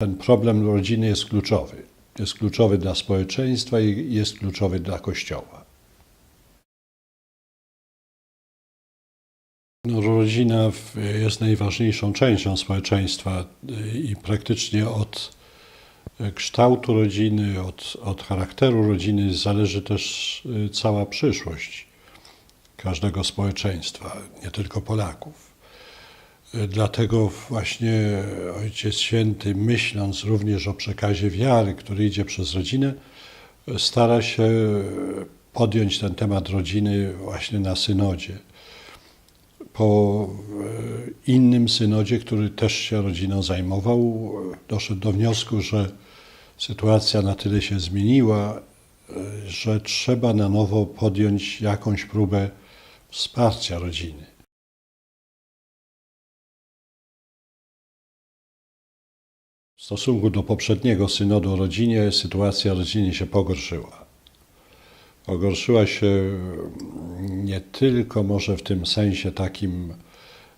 Ten problem rodziny jest kluczowy. Jest kluczowy dla społeczeństwa i jest kluczowy dla Kościoła. No, rodzina jest najważniejszą częścią społeczeństwa y, i praktycznie od y, kształtu rodziny, od, od charakteru rodziny zależy też y, cała przyszłość każdego społeczeństwa, nie tylko Polaków. Y, Dlatego właśnie Ojciec Święty, myśląc również o przekazie wiary, który idzie przez rodzinę, y, stara się podjąć ten temat rodziny właśnie na synodzie po e, innym synodzie, który też się rodziną zajmował, e, doszedł do wniosku, że sytuacja na tyle się zmieniła, e, że trzeba na nowo podjąć jakąś próbę wsparcia rodziny. Stosunku do poprzedniego synodu o rodzinie, sytuacja rodziny się pogorszyła. Pogorszyła się mm, nie tylko może w tym sensie takim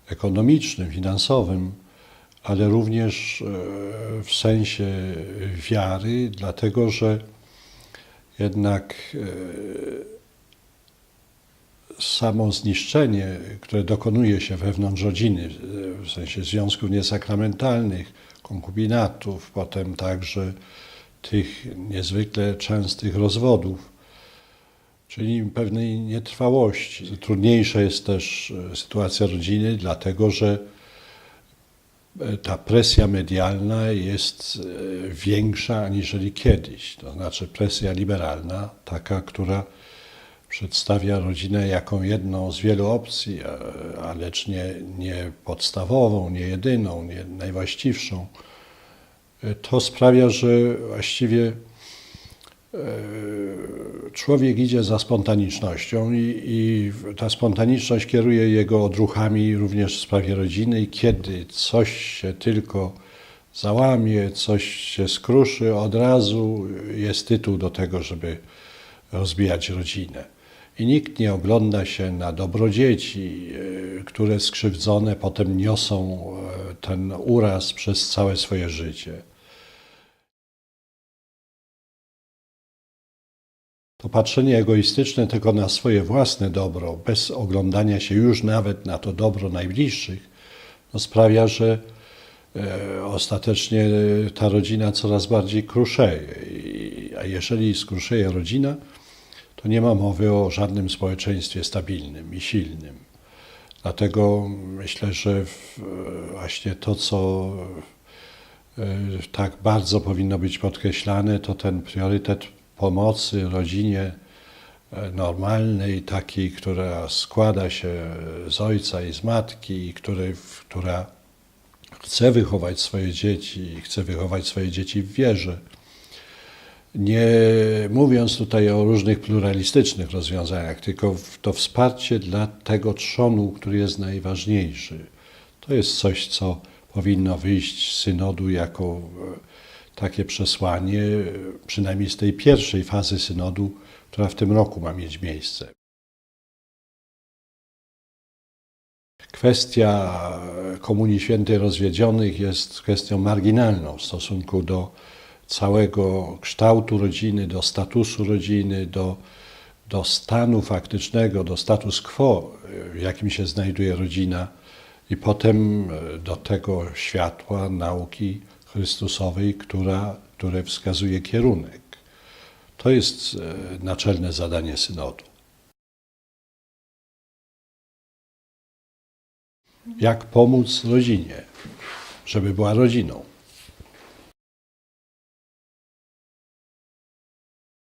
ekonomicznym, finansowym, ale również e, w sensie wiary, dlatego że jednak e, samo zniszczenie, które dokonuje się wewnątrz rodziny, w sensie związków niesakramentalnych, konkubinatów, potem także tych niezwykle częstych rozwodów, czyli pewnej nietrwałości. Trudniejsza jest też e, sytuacja rodziny, dlatego że e, ta presja medialna jest e, większa aniżeli kiedyś. To znaczy presja liberalna, taka, która przedstawia rodzinę jako jedną z wielu opcji, a- a lecz nie, nie podstawową, nie jedyną, nie najwłaściwszą. E, To sprawia, że właściwie człowiek idzie za spontanicznością i, i ta spontaniczność kieruje jego odruchami również w sprawie rodziny kiedy coś się tylko załamie, coś się skruszy, od razu jest tytuł do tego, żeby rozbijać rodzinę. I nikt nie ogląda się na dobro dzieci, e, które skrzywdzone potem niosą e, ten uraz przez całe swoje życie. To patrzenie egoistyczne tylko na swoje własne dobro, bez oglądania się już nawet na to dobro najbliższych, no sprawia, że e, ostatecznie ta rodzina coraz bardziej kruszeje. A jeżeli skruszeje rodzina, to nie ma mowy o żadnym społeczeństwie stabilnym i silnym. Dlatego myślę, że właśnie to, co e, tak bardzo powinno być podkreślane, to ten priorytet pomocy rodzinie e, normalnej, takiej, która składa się z ojca i z matki, i która chce wychować swoje dzieci, chce wychować swoje dzieci w wierze. Nie mówiąc tutaj o różnych pluralistycznych rozwiązaniach, tylko to wsparcie dla tego trzonu, który jest najważniejszy. To jest coś, co powinno wyjść z synodu jako e, takie przesłanie, przynajmniej z tej pierwszej fazy synodu, która w tym roku ma mieć miejsce. Kwestia Komunii Świętej Rozwiedzionych jest kwestią marginalną w stosunku do całego kształtu rodziny, do statusu rodziny, do, do stanu faktycznego, do status quo, w jakim się znajduje rodzina, i potem e, do tego światła nauki Chrystusowej, która, które wskazuje kierunek. To jest e, naczelne zadanie synodu. Jak pomóc rodzinie, żeby była rodziną?